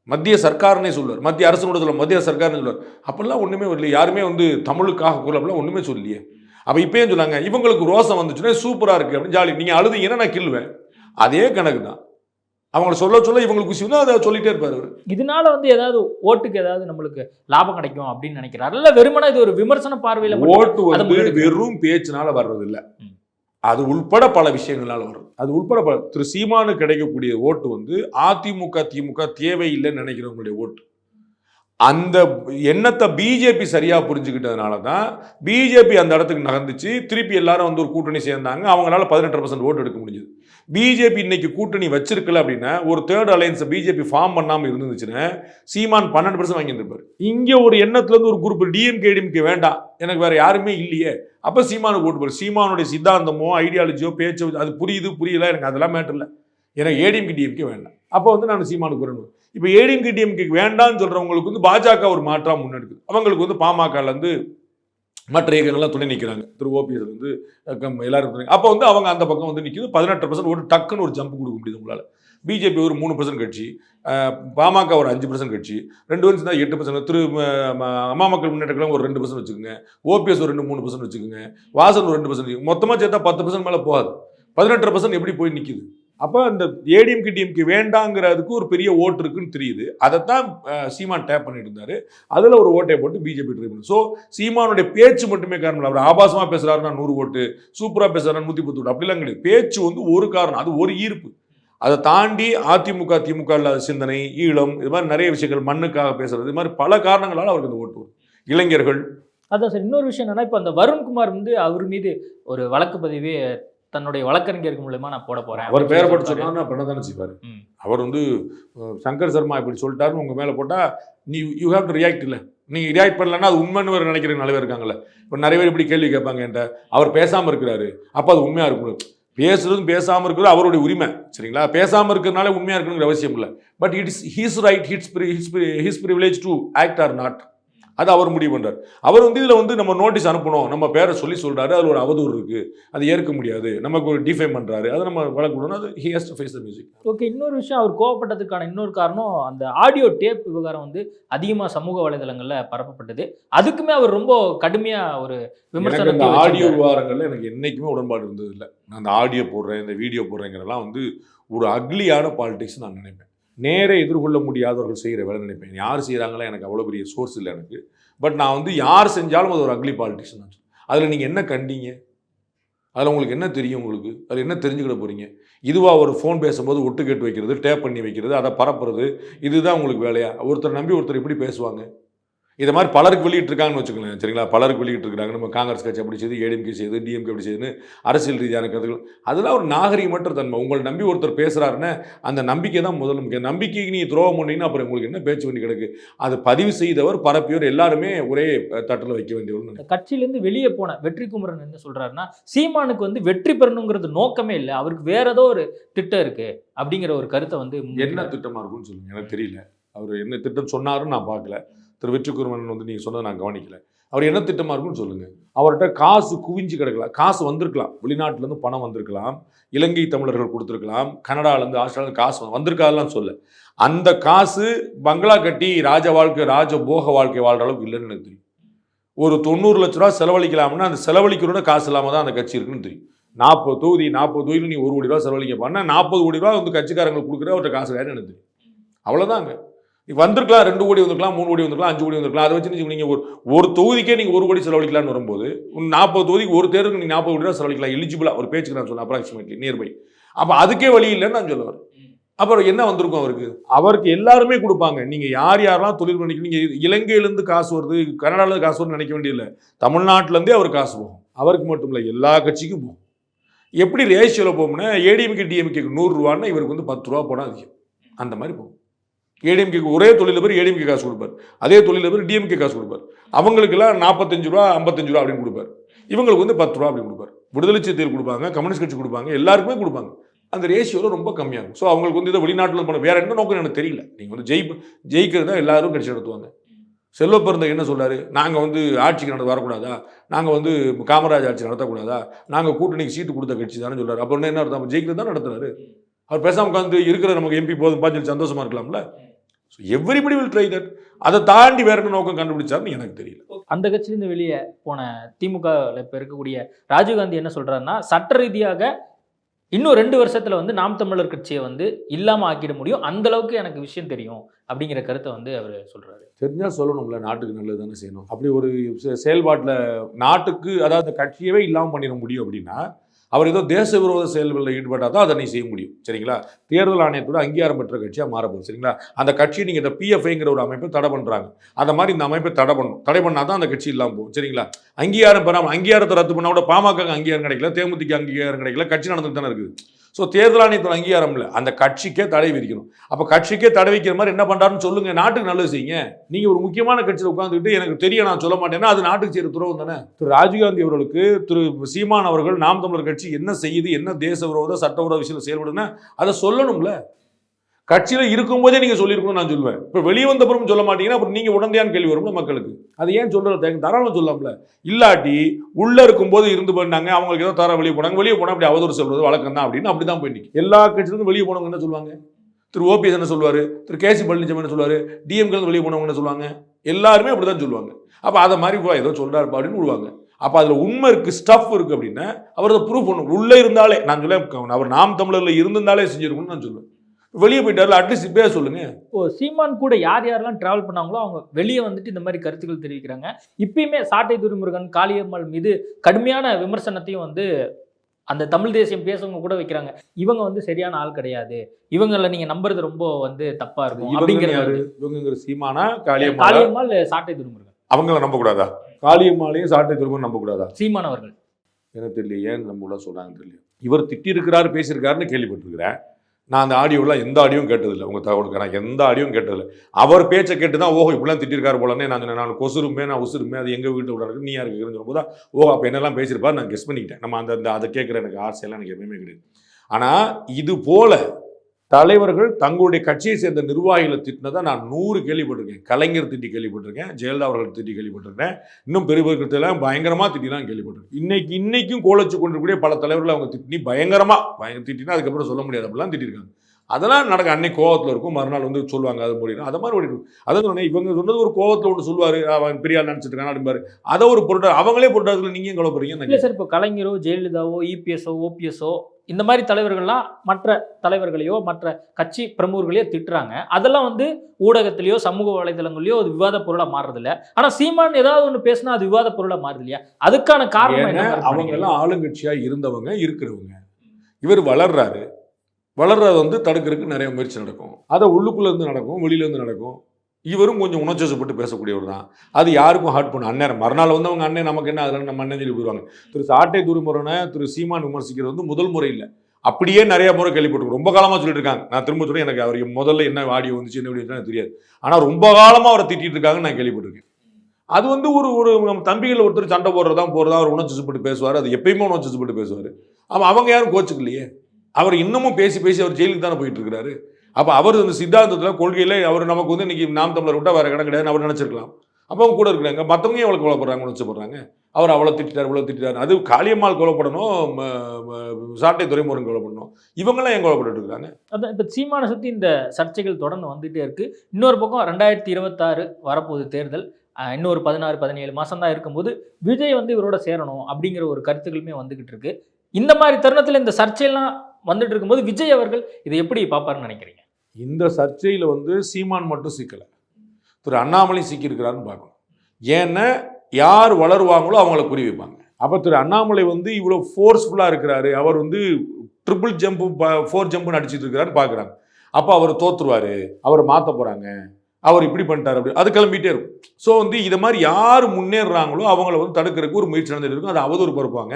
மத்திய சர்க்கார்னே சொல்லுவார். மத்திய அரசு கூட சொல்ல மத்திய சர்க்கார்னு சொல்லுவார். அப்பெல்லாம் ஒன்றுமே வரல யாருமே வந்து தமிழுக்காக குரல் அப்படிலாம் ஒன்றுமே சொல்லலையே. அப்போ இப்பயும் சொன்னாங்க இவங்களுக்கு ரோசம் வந்துச்சுன்னா சூப்பராக இருக்குது அப்படின்னு ஜாலி. நீங்கள் அழுதீங்கன்னா நான் கில்லுவேன் அதே கணக்கு தான். அவங்கள சொல்ல சொல்ல இவங்களுக்கு வந்து அதை சொல்லிட்டே இருப்பார் அவர். இதனால வந்து ஏதாவது ஓட்டுக்கு ஏதாவது நம்மளுக்கு லாபம் கிடைக்கும் அப்படின்னு நினைக்கிறாரு. இல்ல வெறுமனே இது ஒரு விமர்சன பார்வையில ஓட்டு வந்து வெறும் பேச்சினால வர்றது இல்ல. அது உள்பட பல விஷயங்களால் வரும். அது உள்பட பல திரு சீமானு கிடைக்கக்கூடிய ஓட்டு வந்து அதிமுக திமுக தேவையில்லைன்னு நினைக்கிறவங்களுடைய ஓட்டு. அந்த எண்ணத்தை பிஜேபி சரியாக புரிஞ்சுக்கிட்டதுனால தான் பிஜேபி அந்த இடத்துக்கு நகர்ந்துச்சு. திருப்பி எல்லாரும் வந்து ஒரு கூட்டணி சேர்ந்தாங்க. அவங்களால பதினெட்டு பர்சன்ட் ஓட்டு எடுக்க முடிஞ்சது. பிஜேபி இன்னைக்கு கூட்டணி வச்சிருக்கல அப்படின்னா ஒரு தேர்ட் அலையன்ஸை பிஜேபி ஃபார்ம் பண்ணாமல் இருந்துச்சுன்னா சீமான் பன்னெண்டு பர்சன்ட் வாங்கியிருந்திருப்பார். இங்கே ஒரு எண்ணத்துலேருந்து ஒரு குரூப் டிஎம்கே டிஎம்கே வேண்டாம். எனக்கு வேறு யாருமே இல்லையே. அப்போ சீமானுக்கு கூட்டு போடு சீமானுடைய சித்தாந்தமோ ஐடியாலஜியோ பேச்சோ அது புரியுது புரியல எனக்கு அதெல்லாம் மேட்டர் இல்லை. எனக்கு ஏடிஎம்கே டிஎம்கே வேண்டாம். அப்போ வந்து நான் சீமானுக்கு வரணும் இப்போ ஏடிஎம்கே டிஎம்கே வேண்டாம்னு சொல்கிறவங்களுக்கு வந்து பாஜக ஒரு மாற்றாக முன்னெடுக்குது. அவங்களுக்கு வந்து பாமகலேருந்து மற்ற இயக்கங்கள்லாம் துணை நிற்கிறாங்க திரு ஓபிஎஸ் வந்து கம்- எல்லாரும் அப்போ வந்து அவங்க அந்த பக்கம் வந்து நிற்கிது பதினெட்டு பர்சன்ட் ஒரு டக்குன்னு ஒரு ஜம்ப் கொடுக்க முடியுது உங்களால். பிஜேபி ஒரு மூணு பர்சன்ட் கட்சி பாமக ஒரு அஞ்சு பர்சன்ட் கட்சி ரெண்டு பேரும் சேர்ந்தா எட்டு பர்சன்ட் திரு அம்மா மக்கள் முன்னேற்றம் ஒரு ரெண்டு பர்சன்ட் வச்சுக்கோங்க. ஓபிஎஸ் ஒரு ரெண்டு மூணு பர்சன்ட் வச்சுக்கோங்க. வாசன் ஒரு ரெண்டு பர்சன்ட் மொத்தமாக சேர்த்தா பத்து பர்சன்ட் மேலே போகாது. பதினெட்டு பர்சன்ட் எப்படி போய் நிற்கிது அப்போ அந்த ஏடிஎம்கே டிஎம்கே வேண்டாங்கிறதுக்கு ஒரு பெரிய ஓட்டு இருக்குன்னு தெரியுது. அதைத்தான் சீமான் டேப் பண்ணிட்டு இருந்தாரு. அதில் ஒரு ஓட்டை போட்டு பிஜேபி ட்ரை பண்ணு. ஸோ சீமானுடைய பேச்சு மட்டுமே காரணம் இல்லை அவர் ஆபாசமாக பேசுகிறாருன்னா நூறு ஓட்டு சூப்பராக பேசுறாரு நூற்றி பத்து ஓட்டு. அப்படிலாம் கிடையாது. பேச்சு வந்து ஒரு காரணம் அது ஒரு ஈர்ப்பு. அதை தாண்டி அதிமுக திமுக இல்லாத சிந்தனை ஈழம் இது மாதிரி நிறைய விஷயங்கள் மண்ணுக்காக பேசுறது இது மாதிரி பல காரணங்களால் அவருக்கு இந்த ஓட்டு இளைஞர்கள். அதான் சார் இன்னொரு விஷயம் என்னன்னா இப்போ அந்த வருண்குமார் வந்து அவர் மீது ஒரு வழக்கு பதிவு தன்னுடைய வழக்கறிஞருக்கு மூலமா நான் போட போறேன். அவர் பேரை பட்டு சொல்றாரு. சொன்னார்னா பண்ண தானே செய்வார். அவர் வந்து சங்கர் சர்மா இப்படி சொல்லிட்டாருன்னு உங்க மேலே போட்டால் நீ யூ ஹேவ் டு ரியாக்ட் இல்லை. நீங்கள் ரியாக்ட் பண்ணலன்னா அது உண்மைன்னு வேறு நினைக்கிற நிறைய பேர் இருக்காங்கல்ல. இப்போ நிறைய பேர் இப்படி கேள்வி கேட்பாங்க என்கிட்ட. அவர் பேசாமல் இருக்கிறாரு. அப்போ அது உண்மையாக இருக்கணும் பேசுறதும் பேசாமல் இருக்கிறது அவருடைய உரிமை சரிங்களா? பேசாமல் இருக்கிறதுனால உண்மையாக இருக்கணுங்கிற அவசியம் இல்லை. But it's he's his right it's his his privilege to act or not அது அவர் முடிவு பண்றார். அவர் வந்து இதில் வந்து நம்ம நோட்டீஸ் அனுப்பணும். நம்ம பேரை சொல்லி சொல்றாரு. அதில் ஒரு அவதூறு இருக்கு. அது ஏற்க முடியாது. நமக்கு ஒரு டிஃபைன் பண்றாரு. அதை நம்ம வழக்கு விடணும் அது he has to face the music okay இன்னொரு விஷயம் அவர் கோவப்பட்டதுக்கான இன்னொரு காரணம் அந்த ஆடியோ டேப் விவகாரம் வந்து அதிகமாக சமூக வலைதளங்கள்ல பரப்பப்பட்டது. அதுக்குமே அவர் ரொம்ப கடுமையா ஒரு இந்த ஆடியோ. விவகாரங்கள்ல எனக்கு என்னைக்குமே உடன்பாடு இருந்தது இல்லை நான் அந்த ஆடியோ போடுறேன் இந்த வீடியோ போடுறேங்கிறதெல்லாம் வந்து ஒரு அக்லியான பாலிடிக்ஸ் நான் நினைப்பேன். நேரே எதிர்கொள்ள முடியாதவர்கள் செய்கிற வேலை நினைப்பேன். யார் செய்கிறாங்களோ? எனக்கு அவ்வளோ பெரிய சோர்ஸ் இல்லை எனக்கு. பட் நான் வந்து யார் செஞ்சாலும் அது ஒரு அக்லி பாலிட்டிஷன் நான் அதில் நீங்கள் என்ன கண்டீங்க? அதில் உங்களுக்கு என்ன தெரியும் உங்களுக்கு? அதில் என்ன தெரிஞ்சுக்கிட போகிறீங்க இதுவாக ஒரு ஃபோன் பேசும்போது ஒட்டு கேட்டு வைக்கிறது டேப் பண்ணி வைக்கிறது அதை பரப்புறது இதுதான் உங்களுக்கு வேலையா? ஒருத்தர் நம்பி ஒருத்தர் எப்படி பேசுவாங்க. இதை மாதிரி பலருக்கு வெளியிட்டிருக்காங்கன்னு வச்சுக்கோங்களேன். சரிங்களா? பலருக்கு வெளியிட்டிருக்காங்க நம்ம காங்கிரஸ் கட்சி அப்படி செய்து ஏடிஎம்கே செய்யுது டிஎம்கே அப்படி செய்யுதுன்னு அரசியல் ரீதியான கருத்துக்கள். அதெல்லாம் ஒரு நாகரிகமற்ற தன்மை. உங்களை நம்பி ஒருத்தர் பேசுகிறாருன்னா அந்த நம்பிக்கை தான் முதல் முக்கியம். நம்பிக்கைக்கு நீ துரோகம் பண்ணீங்கன்னா அப்புறம் உங்களுக்கு என்ன பேச்சு வேண்டி கிடக்கு? அது பதிவு செய்தவர் பரப்பியவர் எல்லாருமே ஒரே தட்டில் வைக்க வேண்டியவர் கட்சியிலேருந்து வெளியே போன வெற்றி குமரன் என்ன சொல்றாருன்னா சீமானுக்கு வந்து வெற்றி பெறணுங்கிறது நோக்கமே இல்லை. அவருக்கு வேற ஏதோ ஒரு திட்டம் இருக்கு அப்படிங்கிற ஒரு கருத்தை வந்து என்ன. திட்டமாக இருக்கும்னு சொல்லுங்க. எனக்கு தெரியல. அவர் என்ன திட்டம் சொன்னாருன்னு நான் பார்க்கல. திரு வெற்றிக்குருமன் வந்து நீங்கள் சொன்னதை நான் கவனிக்கல. அவர் என்ன திட்டமாக இருக்கும்னு சொல்லுங்கள் அவர்கிட்ட காசு குவிஞ்சு கிடக்கலாம். காசு வந்திருக்கலாம். வெளிநாட்டிலேருந்து பணம் வந்திருக்கலாம். இலங்கை தமிழர்கள் கொடுத்துருக்கலாம். கனடாலேருந்து ஆஸ்திரேலியா காசு வந்திருக்காதுலாம் சொல்ல. அந்த காசு பங்களா கட்டி ராஜ வாழ்க்கை ராஜ போக வாழ்க்கை வாழ்ற அளவுக்கு இல்லைன்னு எனக்கு தெரியும். ஒரு தொண்ணூறு லட்ச ரூபா செலவழிக்கலாம்னா அந்த செலவழிக்கிறோட காசு இல்லாமல் தான் அந்த கட்சி இருக்குன்னு தெரியும். நாற்பது தொகுதி நாற்பது தொகுதியில் நீ ஒரு கோடி ரூபா செலவழிக்க பண்ணால் நாற்பது கோடி ரூபா வந்து கட்சிக்காரங்களுக்கு கொடுக்குற அவர்கிட்ட காசு வேறு எனக்கு தெரியும். அவ்வளோதாங்க வந்திருக்கலாம் ரெண்டு கோடி வந்திருக்கலாம் மூணு கோடி வந்திருக்கலாம் அஞ்சு கோடி வந்திருக்கலாம். அதை வச்சு நீங்கள் ஒரு ஒரு தொகுதிக்கே நீங்கள் ஒரு கோடி செலவழிக்கலாம்னு வரும்போது நாற்பது தொகுதிக்கு ஒரு தேர்வுக்கு நீ நாற்பது கோடி செலவழிக்கலாம். எலிஜிபிளாக ஒரு பேச்சுக்கு நான் சொல்ல அப்ராக்சிமேட்லி நியர்பை அப்போ அதுக்கே வழி இல்லைன்னு நான் சொல்ல வரேன். அப்புறம் என்ன வந்திருக்கும் அவருக்கு? அவருக்கு எல்லாருமே கொடுப்பாங்க. நீங்க யார் யாரெல்லாம் தொழில் பண்ணிக்க நீங்க இலங்கையிலேருந்து காசு வருது கனடால காசு வருதுன்னு நினைக்க வேண்டியதில்லை. தமிழ்நாட்டிலேருந்தே அவர் காசு போகும். அவருக்கு மட்டும் இல்லை எல்லா கட்சிக்கும் போகும். எப்படி ரேஷியோவில் போகும்னா ஏடிஎம்கே டிஎம்கேக்கு நூறுரூவான்னா இவருக்கு வந்து பத்து ரூபா போனால் அதிகம். அந்த மாதிரி போகும். ஏடிஎம்கே ஒரே தொழிலதிபர் ஏடிஎம்கே காசு கொடுப்பார். அதே தொழிலதிபர் டிஎம்கே காசு கொடுப்பார். அவங்களுக்கெல்லாம் நாற்பத்தஞ்சு ரூபா ஐம்பத்தஞ்சு ரூபா அப்படின்னு கொடுப்பார். இவங்களுக்கு வந்து பத்து ரூபா அப்படின்னு கொடுப்பார். விடுதலை சிறுத்தைகள் கொடுப்பாங்க கம்யூனிஸ்ட் கட்சி கொடுப்பாங்க எல்லாருக்குமே கொடுப்பாங்க. அந்த ரேஷியோவில் ரொம்ப கம்மியாகும். ஸோ அவங்களுக்கு வந்து இதை வெளிநாட்டில் போன வேற என்ன நோக்கம் எனக்கு தெரியல. நீங்கள் வந்து ஜெய் ஜெயிக்கிறது தான் எல்லாரும் கட்சி நடத்துவாங்க. செல்வப்பிறந்த என்ன சொல்றாரு? நாங்கள் வந்து ஆட்சிக்கு நடந்து வரக்கூடாதா? நாங்கள் வந்து காமராஜ் ஆட்சி நடத்தக்கூடாதா? நாங்கள் கூட்டணிக்கு சீட்டு கொடுத்த கட்சி தானே சொல்கிறார் அப்புறம் என்ன அர்த்தம்? ஜெயிக்கிறது தான் நடத்துறாரு. அவர் பேசாமல் உட்காந்து இருக்கிற நமக்கு எம்பி போதும் சொல்லி சந்தோஷமா இருக்கலாம்ல? So everybody will try that அதை தாண்டி வேற என்ன நோக்கம் கண்டுபிடிச்சாருன்னு எனக்கு தெரியல. அந்த கட்சியிலேருந்து வெளியே போன திமுக இப்போ இருக்கக்கூடிய ராஜீவ்காந்தி என்ன சொல்றாருன்னா சட்ட ரீதியாக இன்னும் ரெண்டு வருஷத்துல வந்து நாம் தமிழர் கட்சியை வந்து இல்லாம ஆக்கிட முடியும். அந்த அளவுக்கு எனக்கு விஷயம் தெரியும் அப்படிங்கிற கருத்தை வந்து அவர் சொல்றாரு. தெரிஞ்சா சொல்லணும்ல நாட்டுக்கு நல்லது தானே செய்யணும். அப்படி ஒரு செயல்பாட்டுல நாட்டுக்கு அதாவது கட்சியவே இல்லாமல் பண்ணிட முடியும் அப்படின்னா அவர் ஏதோ தேச விரோத செயல்களில் ஈடுபட்டால் தான் அதை நீ செய்ய முடியும். சரிங்களா? தேர்தல் ஆணையத்தோட அங்கீகாரம் பெற்ற கட்சியாக மாறப்போகுது. சரிங்களா? அந்த கட்சி நீங்கள் இந்த பிஎஃப்ஐங்கிற ஒரு அமைப்பை தடை பண்ணுறாங்க அந்த மாதிரி இந்த அமைப்பை தடை பண்ணும் தடை பண்ணால் தான் அந்த கட்சி இல்லாமல் போகும். சரிங்களா? அங்கீகாரம் பெறாமல் அங்கீகாரத்தை ரத்து பண்ணால் கூட பாமக அங்கீகாரம் கிடைக்கல தேமுதிக அங்கீகாரம் கிடைக்கல கட்சி நடந்துட்டு தானே இருக்குது. ஸோ தேர்தல் ஆணையத்தில் அங்கீகாரம் இல்லை. அந்த கட்சிக்கே தடை விதிக்கணும். அப்போ கட்சிக்கே தடை வைக்கிற மாதிரி என்ன பண்ணுறாருன்னு சொல்லுங்க. நாட்டுக்கு நல்லது செய்யுங்க. நீங்கள் ஒரு முக்கியமான கட்சியில் உட்காந்துக்கிட்டு எனக்கு தெரியும் நான் சொல்ல மாட்டேன்னா அது நாட்டுக்கு செய்கிற துறவு தானே? திரு ராஜீவ்காந்தி அவர்களுக்கு திரு சீமான் அவர்கள் நாம் தமிழர் கட்சி என்ன செய்யுது என்ன தேச விரோத சட்ட விரோத விஷயம் செயல்படுதுன்னா அதை சொல்லணும்ல. கட்சியில் இருக்கும்போதே நீங்கள் சொல்லியிருக்கணும்னு நான் சொல்லுவேன் இப்போ வெளியே வந்த பிறகு சொல்ல மாட்டீங்கன்னா அப்புறம் நீங்கள் உடந்தையான்னு கேள்வி வரும்ல மக்களுக்கு. அது ஏன் சொல்கிறது தேங்க தாராளம் சொல்லலாம்ல. இல்லாட்டி உள்ளே இருக்கும்போது இருந்து பண்ணாங்க அவங்களுக்கு ஏதோ தர வெளியே போனாங்க வெளியே போனால் அப்படி அவதூறு சொல்வது வழக்கம் தான் அப்படின்னு அப்படி தான் போயிட்டு எல்லா கட்சியிலிருந்து வெளியே போனவங்க என்ன சொல்லுவாங்க? திரு ஓபிஎஸ் என்ன சொல்லுவார்? திரு கேசி பழனிசாமி என்ன சொல்லுவார்? டிஎம்கேலேருந்து வெளியே போனவங்க என்ன சொல்லுவாங்க? எல்லாருமே அப்படி தான் சொல்லுவாங்க. அப்போ அதை மாதிரி ஏதோ சொல்கிறாரு அப்படின்னு விடுவாங்க. அப்போ அதில் உண்மை இருக்குது ஸ்டஃப் இருக்குது அப்படின்னா அவர் அதை ப்ரூவ் பண்ணணும் உள்ளே இருந்தாலே நான் சொல்ல அவர் நாம் தமிழரில் இருந்திருந்தாலே செஞ்சிருக்கணும்னு நான் சொல்லுவேன் வெளியே போயிட்டார்ல அட்லீஸ்ட் இப்பயே சொல்லுங்க. இப்போ சீமான் கூட யார் யாரெல்லாம் டிராவல் பண்ணாங்களோ அவங்க வெளியே வந்துட்டு இந்த மாதிரி கருத்துக்கள் தெரிவிக்கிறாங்க. இப்பயுமே சாட்டை துரைமுருகன் காளியம்மாள் மீது கடுமையான விமர்சனத்தையும் வந்து அந்த தமிழ் தேசியம் பேசவங்க கூட வைக்கிறாங்க. இவங்க வந்து சரியான ஆள் கிடையாது. இவங்கள நீங்க நம்புறது ரொம்ப வந்து தப்பா இருக்கும். இவங்க அப்படிங்கிற யாரு? இவங்கிற சீமானா காளியம்மாளா? காளியம்மாள் சாட்டை துரைமுருகன் அவங்கள நம்பக்கூடாதா? காளியம்மாளையும் சாட்டை திரும்ப நம்பக்கூடாதா? சீமான் அவர்கள். எனக்கு தெரியல ஏன் நம்ம சொல்றாங்க தெரியல இவர் திட்டி இருக்கிறாரு பேசியிருக்காருன்னு கேள்விப்பட்டிருக்கிறேன். நான் அந்த ஆடியோலாம் எந்த ஆடியோவும் கேட்டதில்லை. உங்கள் தகவலுக்கு நான் எந்த ஆடியோவும் கேட்டதில்லை. அவர் பேச்சை கேட்டு தான் ஓஹோ இப்படிலாம் திட்டிருக்காரு போலன்னே நான் சொன்னேன். நான் கொசுருமே நான் உசுருமே அது எங்கள் வீட்டில் உடனே நீ யாருக்கு சொல்லும்போது போது ஓ அப்போ என்னெல்லாம் பேசியிருப்பாரு நான் கெஸ் பண்ணிக்கிட்டேன். நம்ம அந்த அந்த அதை கேட்குற எனக்கு ஆசையெல்லாம் எனக்கு எப்பயுமே கிடையாது. ஆனால் இது போல தலைவர்கள் தங்களுடைய கட்சியை சேர்ந்த நிர்வாகிகளை திட்டினதை நான் நூறு கேள்விப்பட்டிருக்கேன். கலைஞர் திட்டி கேள்விப்பட்டிருக்கேன் ஜெயலலிதா அவர்கள் திட்டி கேள்விப்பட்டிருக்கேன் இன்னும் பெருவர்க்கத்தெல்லாம் பயங்கரமாக திட்டிலாம் கேள்விப்பட்டிருக்கேன். இன்னைக்கு இன்னைக்கும் கோலச்சு கொண்டிருக்கக்கூடிய பல தலைவர்களை அவங்க திட்டி பயங்கரமாக பயங்கர திட்டினா அதுக்கப்புறம் சொல்ல முடியாது அப்படிலாம் திட்டிருக்காங்க. அதெல்லாம் நடக்க அன்னைக்கு கோவத்தில் இருக்கும் மறுநாள் வந்து சொல்லுவாங்க அது முடியும் அதை மாதிரி ஓடிட்டு இருக்கும். அதான் சொன்னேன் இவங்க சொன்னது ஒரு கோவத்தில் ஒன்று சொல்லுவார் அவன் பெரிய ஆள் நினச்சிட்டு இருக்கான் அப்படிம்பாரு. அதை ஒரு பொருட்டா அவங்களே பொருட்டாதுல நீங்கள் கவலைப்படுறீங்க இல்ல சார் இப்போ கலைஞரோ ஜெயலலிதாவோ இபிஎஸ்ஓ ஓபிஎஸ்ஓ இந்த மாதிரி தலைவர்கள்லாம் மற்ற தலைவர்களையோ மற்ற கட்சி பிரமுகர்களையோ திட்டுறாங்க. அதெல்லாம் வந்து ஊடகத்திலேயோ சமூக வலைதளங்களையோ அது விவாத பொருளா மாறுறது இல்ல ஆனா சீமான் ஏதாவது ஒண்ணு பேசினா அது விவாத பொருளா மாறுது இல்லையா அதுக்கான காரணம் என்ன அவங்க எல்லாம் ஆளுங்கட்சியா இருந்தவங்க இருக்கிறவங்க. இவர் வளர்றாரு. வளர்றது வந்து தடுக்கிறதுக்கு நிறைய முயற்சி நடக்கும். அதை உள்ளுக்குள்ள இருந்து நடக்கும் வெளியில இருந்து நடக்கும். இவரும் கொஞ்சம் உணர்ச்சசப்பட்டு பேசக்கூடியவர் தான் அது யாருக்கும் ஹார்ட் பண்ணும் அண்ணன் மறுநாள் வந்து அவங்க அண்ணன் நமக்கு என்ன? அதில் நம்ம அண்ணன் சொல்லி போயிடுவாங்க திரு சாட்டை துருமுறைனை திரு சீமான் விமர்சிக்கிறது வந்து முதல் முறை இல்லை. அப்படியே நிறைய முறை கேள்விப்பட்டிருக்கோம். ரொம்ப காலமாக சொல்லிட்டு இருக்காங்க நான் திரும்ப சொல்லி எனக்கு அவர் முதல்ல என்ன ஆடியோ வந்துச்சு என்ன எனக்கு தெரியாது. ஆனால் ரொம்ப காலமாக அவரை திட்டிட்டு இருக்காங்கன்னு நான் கேள்விப்பட்டிருக்கேன். அது வந்து ஒரு ஒரு நம்ம தம்பிகள் ஒருத்தர் சண்டை போடுறதா போகிறதா அவர் உணர்ச்சிப்பட்டு பேசுவார். அது எப்பயுமே உணர்ச்சிப்பட்டு பேசுவார். அவன் அவங்க யாரும் கோச்சுக்கலையே. அவர் இன்னமும் பேசி பேசி அவர் ஜெயிலுக்கு தானே போயிட்டு இருக்கிறாரு அப்போ அவர் அந்த சித்தாந்தத்தில் கொள்கையில் அவர் நமக்கு வந்து இன்னைக்கு நாம் தமிழர் விட்டால் வேறு இடம் கிடையாதுன்னு அவர் நினச்சிருக்கலாம். அப்போ அவங்க கூட இருக்கிறாங்க. மற்றவங்க எவ்வளோ கொலைப்படுறாங்க உணர்ச்சிப்படுறாங்க அவர் அவ்வளோ திட்டார் இவ்வளோ திட்டார். அது காளியம்மாள் கொலைப்படணும் சாட்டை துறைமுருகன் கொலைப்படணும் இவங்கெல்லாம் ஏன் கொலைப்பட்டு இருக்காங்க? அதான் இப்போ சீமான சுற்றி இந்த சர்ச்சைகள் தொடர்ந்து வந்துட்டே இருக்குது இன்னொரு பக்கம் ரெண்டாயிரத்தி இருபத்தாறு வரப்போகுது தேர்தல். இன்னொரு பதினாறு பதினேழு மாதம் தான் இருக்கும்போது விஜய் வந்து இவரோட சேரணும் அப்படிங்கிற ஒரு கருத்துக்களுமே வந்துக்கிட்டு இருக்கு. இந்த மாதிரி தருணத்தில் இந்த சர்ச்சையெல்லாம் வந்துட்டு இருக்கும்போது விஜய் அவர்கள் இதை எப்படி பார்ப்பாருன்னு நினைக்கிறீங்க? இந்த சர்ச்சையில் வந்து சீமான் மட்டும் சிக்கலை. திரு அண்ணாமலை சிக்கியிருக்கிறாருன்னு பார்க்கணும். ஏன்னா யார் வளருவாங்களோ அவங்கள குறி வைப்பாங்க. அப்போ திரு அண்ணாமலை வந்து இவ்வளோ ஃபோர்ஸ்ஃபுல்லாக இருக்கிறாரு. அவர் வந்து ட்ரிபிள் ஜம்ப்பு ஃபோர் ஜம்ப்னு அடிச்சிட்டு இருக்கிறாருன்னு பார்க்குறாங்க. அப்போ அவர் தோற்றுருவார் அவர் மாற்ற போகிறாங்க அவர் இப்படி பண்ணிட்டார் அப்படி. அது கிளம்பிட்டே இருக்கும். ஸோ வந்து இதை மாதிரி யார் முன்னேறுறாங்களோ அவங்கள வந்து தடுக்கிறதுக்கு ஒரு முயற்சி நடந்துட்டு இருக்கும் அதை அவதூறு பரப்புவாங்க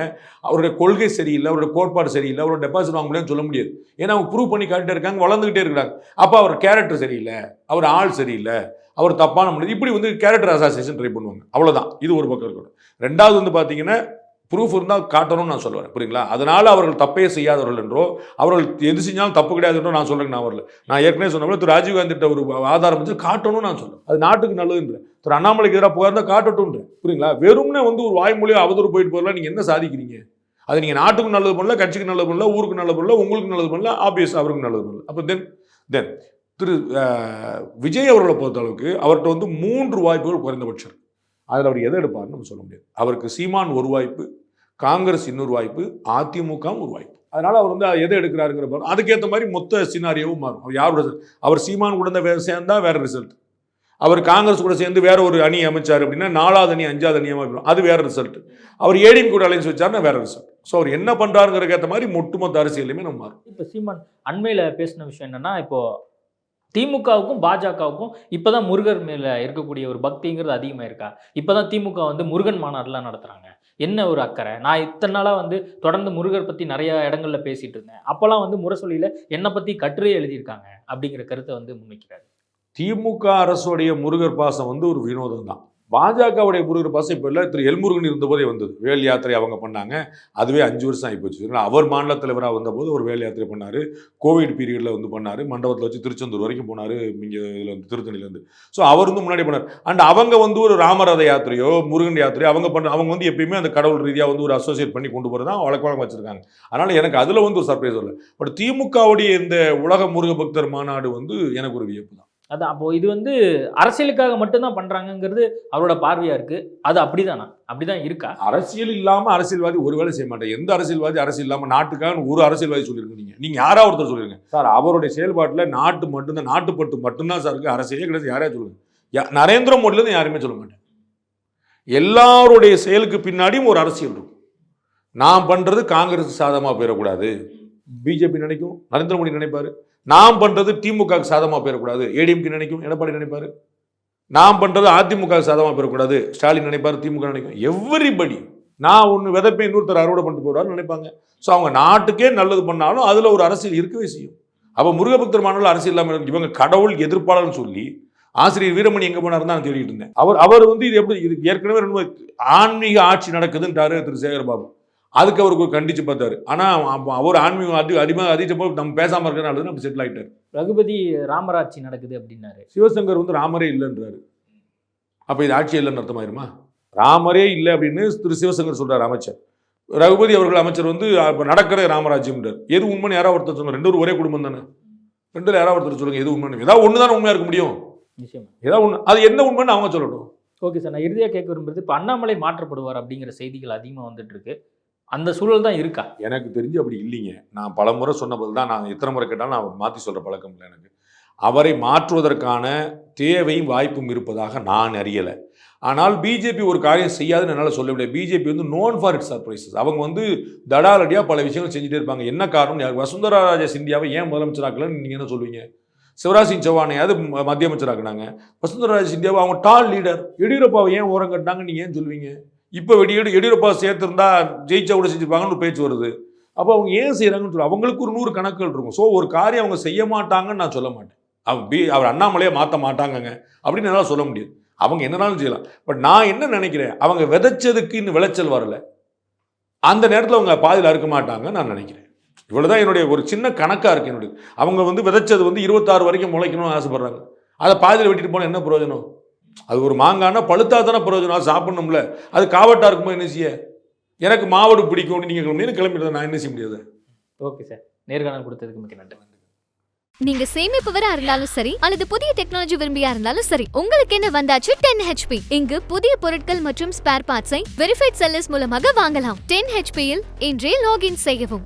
அவருடைய கொள்கை சரியில்லை அவருடைய கோட்பாடு சரியில்லை அவரோட டெபாசிட் வாங்க முடியாதுன்னு சொல்ல முடியாது. ஏன்னா அவங்க ப்ரூவ் பண்ணி காட்டிட்டே இருக்காங்க வளர்ந்துகிட்டே இருக்கிறாங்க. அப்போ அவர் கேரக்டர் சரியில்லை அவர் ஆள் சரியில்லை அவர் தப்பான முடியாது இப்படி வந்து கேரக்டர் அசாசியேஷன் ட்ரை பண்ணுவாங்க. அவ்வளோதான் இது ஒரு பக்கம் இருக்கட்டும். ரெண்டாவது வந்து பார்த்தீங்கன்னா ப்ரூஃப் இருந்தால் காட்டணும்னு நான் சொல்லுவேன். புரியுங்களா? அதனால் அவர்கள் தப்பே செய்யாதவர்கள் என்றோ அவர்கள் எது செஞ்சாலும் தப்பு கிடையாது என்றோ நான் சொல்கிறேன் நான் வரல. நான் ஏற்கனவே சொன்ன போல திரு ராஜீவ்காந்திட்ட ஒரு ஆதாரம் வச்சு காட்டணும்னு நான் சொல்லுவேன் அது நாட்டுக்கு நல்லதுன்றேன். திரு அண்ணாமலைக்கு எதிராக புகார் காட்டட்டும்ன்றேன். புரியுங்களா? வெறும்னே வந்து ஒரு வாய்மொழியாக அவதூறு போயிட்டு போகலாம் நீங்கள் என்ன சாதிக்கிறீங்க? அது நீங்கள் நாட்டுக்கும் நல்லது பண்ணல கட்சிக்கு நல்லது பண்ணல ஊருக்கு நல்லது பண்ணல உங்களுக்கு நல்லது பண்ணல ஆப்வியஸ் அவருக்கு நல்லது பண்ணல. அப்போ தென் தென் திரு விஜய் அவர்களை பொறுத்த அளவுக்கு அவர்கிட்ட வந்து மூன்று வாய்ப்புகள் குறைந்தபட்சம். அதில் அவர் எதை எடுப்பார்னு நம்ம சொல்ல முடியாது. அவருக்கு சீமான் ஒரு வாய்ப்பு காங்கிரஸ் இன்னொரு வாய்ப்பு அதிமுகவும் ஒரு வாய்ப்பு அதனால் அவர் வந்து எதை எடுக்கிறாருங்கிற பாரு அதுக்கேற்ற மாதிரி மொத்த சினாரியோவும் மாறும். அவர் யாரோட அவர் சீமான் கூட இருந்தா வேற சேர்ந்தா வேற ரிசல்ட் அவர் காங்கிரஸ் கூட சேர்ந்து வேற ஒரு அணி அமைச்சார் அப்படின்னா நாலாவது அணி அஞ்சாவது அணியாக அமைப்போம் அது வேற ரிசல்ட் அவர் ஏடிஎம் கூட அலைன்ஸ் வச்சாருன்னா வேற ரிசல்ட் ஸோ அவர் என்ன பண்ணுறாருங்கிறக்கேற்ற ஏற்ற மாதிரி ஒட்டுமொத்த அரசியலுமே நம்ம மாறும். இப்போ சீமான் அண்மையில் பேசின விஷயம் என்னன்னா இப்போ திமுகவுக்கும் பாஜகவுக்கும் இப்போதான் முருகர் மேல இருக்கக்கூடிய ஒரு பக்திங்கிறது அதிகமாக இருக்கா இப்போதான் திமுக வந்து முருகன் மாநாடுலாம் நடத்துறாங்க. என்ன ஒரு அக்கறை? நான் இத்தனை நாளாக வந்து தொடர்ந்து முருகர் பற்றி நிறைய இடங்களில் பேசிகிட்டு இருந்தேன். அப்போல்லாம் வந்து முரசொலியில் என்னை பற்றி கட்டுரை எழுதியிருக்காங்க அப்படிங்கிற கருத்தை வந்து முன்வைக்கிறாரு. திமுக அரசுடைய முருகர் பாசம் வந்து ஒரு வினோதம் தான் பாஜகவுடைய முருகர் பாசம் இப்போ இல்லை திரு எல்முருகன் இருந்தபோதே வந்தது. வேல் யாத்திரை அவங்க பண்ணாங்க. அதுவே அஞ்சு வருஷம் ஆகி போச்சு அவர் மாநில தலைவராக வந்தபோது ஒரு வேல் யாத்திரை பண்ணார். கோவிட் பீரியடில் வந்து பண்ணார். மண்டபத்தில் வச்சு திருச்செந்தூர் வரைக்கும் போனார். இங்கே இதில் வந்து திருத்தணிலேருந்து ஸோ அவர் வந்து முன்னாடி பண்ணார் அண்ட் அவங்க வந்து ஒரு ராமரத யாத்திரையோ முருகன் யாத்திரையோ அவங்க பண்ண அவங்க வந்து எப்பயுமே அந்த கடவுள் ரீதியாக வந்து ஒரு அசோசியேட் பண்ணி கொண்டு போகிறது தான் வழக்க வழக்கம் வச்சுருக்காங்க. அதனால் எனக்கு அதில் வந்து ஒரு சர்ப்ரைஸ் இல்லை பட் திமுகவுடைய இந்த உலக முருக பக்தர் மாநாடு வந்து எனக்கு ஒரு வியப்பு தான். அதான் அப்போ இது வந்து அரசியலுக்காக மட்டும்தான் பண்றாங்கங்கிறது அவரோட பார்வையா இருக்கு. அது அப்படிதானா? அப்படிதான் இருக்கா? அரசியல் இல்லாம அரசியல்வாதி ஒரு வேலை செய்ய மாட்டேன் எந்த அரசியல்வாதி அரசியல் இல்லாம நாட்டுக்காக ஒரு அரசியல்வாதி சொல்லியிருக்க நீங்க. நீங்க யாரா ஒருத்தர் சொல்லிருங்க. சார் அவருடைய செயல்பாட்டுல நாட்டு மட்டும்தான் நாட்டுப்பட்டு மட்டும்தான் சார் இருக்கு. அரசியலே கிடையாது. யாரையா சொல்லுங்க. யா- நரேந்திர மோடில இருந்து யாருமே சொல்ல மாட்டேன் எல்லாருடைய செயலுக்கு பின்னாடியும் ஒரு அரசியல் இருக்கும். நான் பண்றது காங்கிரஸ் சாதகமா போயிடக்கூடாது. பிஜேபி நினைக்கும் நரேந்திர மோடி நினைப்பாரு. நாம் பண்றது திமுக சாதமாக போயிடக்கூடாது. ஏடிஎம்கே நினைக்கும் எடப்பாடி நினைப்பாரு. நான் பண்றது அதிமுக சாதமாக போயிடக்கூடாது. ஸ்டாலின் நினைப்பாரு திமுக நினைக்கும். எவ்ரிபடி நான் ஒன்று விதைப்பேன் இன்னொருத்தர் அறுவடை பண்ணிட்டு போறாருன்னு நினைப்பாங்க. ஸோ அவங்க நாட்டுக்கே நல்லது பண்ணாலும் அதில் ஒரு அரசியல் இருக்கவே செய்யும். அப்போ முருகபக்தர் மாநில அரசியல் இல்லாமல் இவங்க கடவுள் எதிர்ப்பாளர்னு சொல்லி ஆசிரியர் வீரமணி எங்கே போனார் தான் நான் தேடிட்டு இருந்தேன். அவர் அவர் வந்து இது எப்படி இது ஏற்கனவே ஆன்மீக ஆட்சி நடக்குதுன்றாரு திரு சேகர் பாபு அதுக்கு அவருக்கு கண்டிச்சு பார்த்தாரு. ஆனால் அவர் ஆன்மீகம் அதி அதிகமாக அதிகப்போ நம்ம பேசாமல் இருக்கிறனால அப்படி செட்டில் ஆகிட்டார் ரகுபதி ராமராட்சி நடக்குது அப்படின்னாரு. சிவசங்கர் வந்து ராமரே இல்லைன்றாரு. அப்போ இது ஆட்சி இல்லைன்னு அர்த்தமாயிருமா? ராமரே இல்லை அப்படின்னு திரு சிவசங்கர் சொல்றாரு அமைச்சர். ரகுபதி அவர்கள் அமைச்சர் வந்து அப்ப நடக்கிற ராமராஜ்யம்ன்றார். எது உண்மைன்னு யாராவது ஒருத்தர் சொல்லுங்க ரெண்டு ஒரே குடும்பம் தானே. ரெண்டு யாராவது ஒருத்தர் சொல்லுங்க எது உண்மைன்னு. ஏதாவது ஒன்று தானே உண்மையா இருக்க முடியும். நிச்சயமா. ஏதாவது ஒன்று அது என்ன உண்மைன்னு அவங்க சொல்லட்டும். ஓகே சார் நான் இறுதியாக கேட்க விரும்புறது இப்போ அண்ணாமலை மாற்றப்படுவார் அப்படிங்கிற செய்திகள் அதிகமாக வந்துட்டு இருக்கு. அந்த சூழல் தான் இருக்கா? எனக்கு தெரிஞ்சு அப்படி இல்லைங்க. நான் பல முறை சொன்ன பதில் தான் நான் எத்தனை முறை கேட்டாலும் நான் மாற்றி சொல்கிற பழக்கம் இல்லை எனக்கு. அவரை மாற்றுவதற்கான தேவையும் வாய்ப்பும் இருப்பதாக நான் அறியலை. ஆனால் பிஜேபி ஒரு காரியம் செய்யாதுன்னு என்னால் சொல்ல முடியாது பிஜேபி வந்து நோன் ஃபார் இட் சர்ப்ரைசஸ் அவங்க வந்து தடாலடியாக பல விஷயங்கள் செஞ்சுட்டே இருப்பாங்க. என்ன காரணம் யார் வசுந்தரா ராஜா சிந்தியாவை ஏன் முதலமைச்சராக்கலன்னு நீங்கள் என்ன சொல்லுவீங்க? சிவராஜ் சிங் சௌஹானையாவது ம- மத்திய அமைச்சராக்குனாங்க? வசுந்தரா ராஜா சிந்தியாவை அவங்க டால் லீடர் எடியூரப்பாவை ஏன் ஓரம் கட்டினாங்கன்னு நீங்கள் ஏன் சொல்லுவீங்க? இப்போ வெடி எடியூரப்பா சேர்த்துருந்தா ஜெயிச்சா கூட செஞ்சுருப்பாங்கன்னு ஒரு பேச்சு வருது. அப்போ அவங்க ஏன் செய்கிறாங்கன்னு சொல்லி அவங்களுக்கு ஒரு நூறு கணக்குகள் இருக்கும். ஸோ ஒரு காரியம் அவங்க செய்ய மாட்டாங்கன்னு நான் சொல்ல மாட்டேன். அவர் பி அவர் அண்ணாமலையே மாற்ற மாட்டாங்கங்க. அப்படின்னு என்னால் சொல்ல முடியாது. அவங்க என்னனாலும் செய்யலாம். பட் நான் என்ன நினைக்கிறேன்? அவங்க விதைச்சதுக்கு இன்னும் விளைச்சல் வரல. அந்த நேரத்தில் அவங்க பாதியில் அறுக்க மாட்டாங்க நான் நினைக்கிறேன். இவ்வளோதான் என்னுடைய ஒரு சின்ன கணக்காக இருக்குது என்னுடைய. அவங்க வந்து விதைச்சது வந்து இருபத்தாறு வரைக்கும் முளைக்கணும்னு ஆசைப்பட்றாங்க. அதை பாதியில் வெட்டிட்டு போனால் என்ன பிரயோஜனம்? அது ஒரு மாங்கானா பழுத்தா தானே பிரயோஜனம் அது சாப்பிடணும்ல? அது காவட்டா இருக்குமோ என்ன செய்ய? எனக்கு மாவடு பிடிக்கும் நீங்கள் கிளம்பி கிளம்பிடுறத நான் என்ன செய்ய முடியாது? Okay sir. நேர்காணல் கொடுத்ததுக்கு மிக்க நன்றி. நீங்க சேமிப்பவரா இருந்தாலும் சரி அல்லது புதிய டெக்னாலஜி விரும்பியா இருந்தாலும் சரி உங்களுக்கு என்ன வந்தாச்சு? டென் ஹெச்பி இங்கு புதிய பொருட்கள் மற்றும் ஸ்பேர் பார்ட்ஸை வெரிஃபைட் செல்லர்ஸ் மூலமாக வாங்கலாம். டென் ஹெச்பியில் இன்றே லாகின் செய்யவும்.